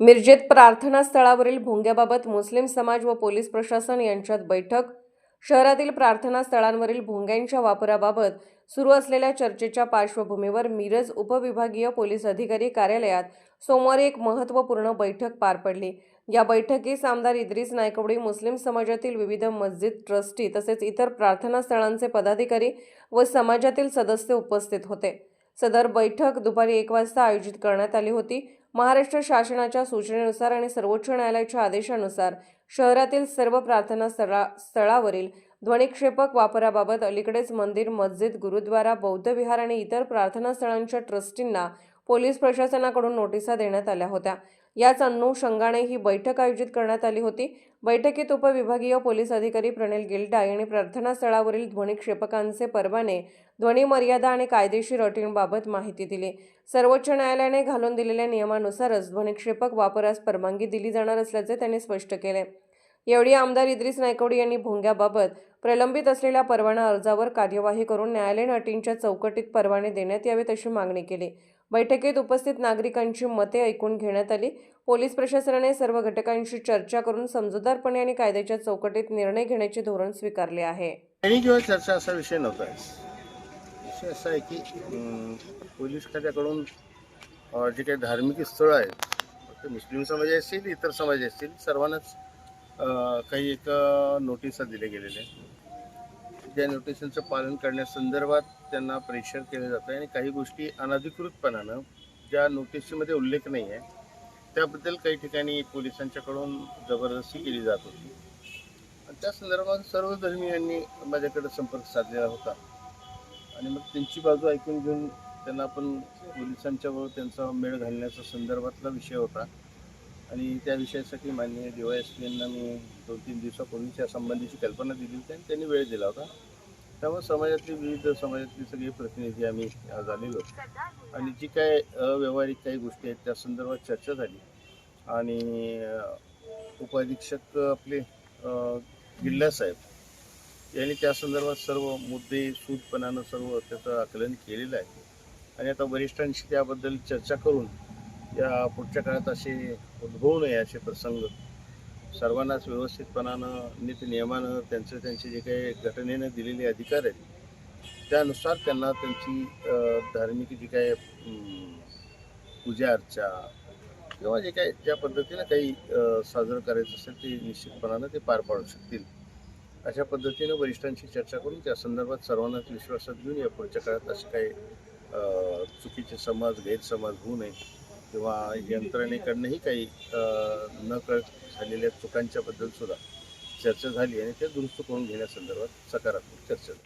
मिरजेत प्रार्थनास्थळावरील भोंग्याबाबत मुस्लिम समाज व पोलीस प्रशासन यांच्यात बैठक. शहरातील प्रार्थना स्थळांवरील भोंग्यांच्या वापराबाबत सुरू असलेल्या चर्चेच्या पार्श्वभूमीवर मिरज उपविभागीय पोलीस अधिकारी कार्यालयात सोमवारी एक महत्त्वपूर्ण बैठक पार पडली. या बैठकीस आमदार इद्रिस नायकवडी मुस्लिम समाजातील विविध मस्जिद ट्रस्टी तसेच इतर प्रार्थना स्थळांचे पदाधिकारी व समाजातील सदस्य उपस्थित होते. सदर बैठक दुपारी एक वाजता आयोजित करण्यात आली होती. महाराष्ट्र शासनाच्या सूचनेनुसार आणि सर्वोच्च न्यायालयाच्या आदेशानुसार शहरातील सर्व प्रार्थना स्थळा स्थळावरील ध्वनिक्षेपक वापराबाबत अलीकडेच मंदिर मस्जिद गुरुद्वारा बौद्ध विहार आणि इतर प्रार्थना स्थळांच्या ट्रस्टींना पोलीस प्रशासनाकडून नोटिसा देण्यात आल्या होत्या. याच अनुषंगाने ही बैठक आयोजित करण्यात आली होती. बैठकीत उपविभागीय पोलीस अधिकारी प्रणिल गिल्डा यांनी प्रार्थनास्थळावरील ध्वनिक्षेपकांचे परवाने ध्वनी मर्यादा आणि कायदेशीर अटींबाबत माहिती दिली. सर्वोच्च न्यायालयाने घालून दिलेल्या नियमानुसारच ध्वनिक्षेपक वापरास परवानगी दिली जाणार असल्याचे त्यांनी स्पष्ट केले. यावेळी आमदार इद्रिस नायकवडी यांनी भोंग्याबाबत प्रलंबित असलेल्या परवाना अर्जावर कार्यवाही करून न्यायालयीन अटींच्या चौकटीत परवाने देण्यात यावेत अशी मागणी केली. बैठकीत उपस्थित नागरिकांची मते ऐकून घेण्यात आली. पोलीस प्रशासनाने सर्व घटकांशी चर्चा करून समजूतदारपणे आणि कायद्याच्या चौकटीत निर्णय घेण्याचे धोरण स्वीकारले आहे. किंवा चर्चा असा विषय नव्हता. विषय असा आहे की पोलीस खात्याकडून जे काही धार्मिक स्थळं आहेत मुस्लिम समाज असतील इतर समाज असतील सर्वांनाच काही एक नोटिसा दिल्या गेलेल्या आहेत त्या नोटिसांचं पालन करण्यासंदर्भात त्यांना प्रेशर केलं जातं आणि काही गोष्टी अनधिकृतपणानं ज्या नोटिसीमध्ये उल्लेख नाही आहे त्याबद्दल काही ठिकाणी पोलिसांच्याकडून जबरदस्ती केली जात होती. आणि त्या संदर्भात सर्व धर्मीयांनी माझ्याकडे संपर्क साधलेला होता. आणि मग त्यांची बाजू ऐकून घेऊन त्यांना आपण पोलिसांच्याबरोबर त्यांचा मेळ घालण्याचा संदर्भातला विषय होता. आणि त्या विषयासाठी माननीय डी वाय एस पी यांना मी दोन तीन दिवसापूर्वीच्या संबंधीची कल्पना दिली होती आणि त्यांनी वेळ दिला होता. त्यामुळे समाजातले विविध समाजातले सगळे प्रतिनिधी आम्ही आज आलेलो आणि जी काय अव्यवहारिक काही गोष्टी आहेत त्या संदर्भात चर्चा झाली. आणि उपाधीक्षक आपले गिल्ला साहेब यांनी त्या संदर्भात सर्व मुद्दे सूटपणानं सर्व त्याचं आकलन केलेलं आहे. आणि आता वरिष्ठांशी त्याबद्दल चर्चा करून या पुढच्या काळात असे उद्भवू नये असे प्रसंग. सर्वांनाच व्यवस्थितपणानं नीत नियमानं त्यांचे त्यांचे जे काही घटनेनं दिलेले अधिकार आहेत त्यानुसार त्यांना त्यांची धार्मिक जी काय पूजा अर्चा किंवा जे काही ज्या पद्धतीनं काही साजरं करायचं असेल ते निश्चितपणानं ते पार पाडू शकतील. अशा पद्धतीनं वरिष्ठांशी चर्चा करून त्या संदर्भात सर्वांनाच विश्वासात घेऊन या पुढच्या काळात असे काही चुकीचे समाज गैरसमाज होऊ नये. किंवा यंत्रणेकडनंही काही न कळत झालेल्या चुकांच्याबद्दल सुद्धा चर्चा झाली आणि ते दुरुस्त करून घेण्यासंदर्भात सकारात्मक चर्चा झाली.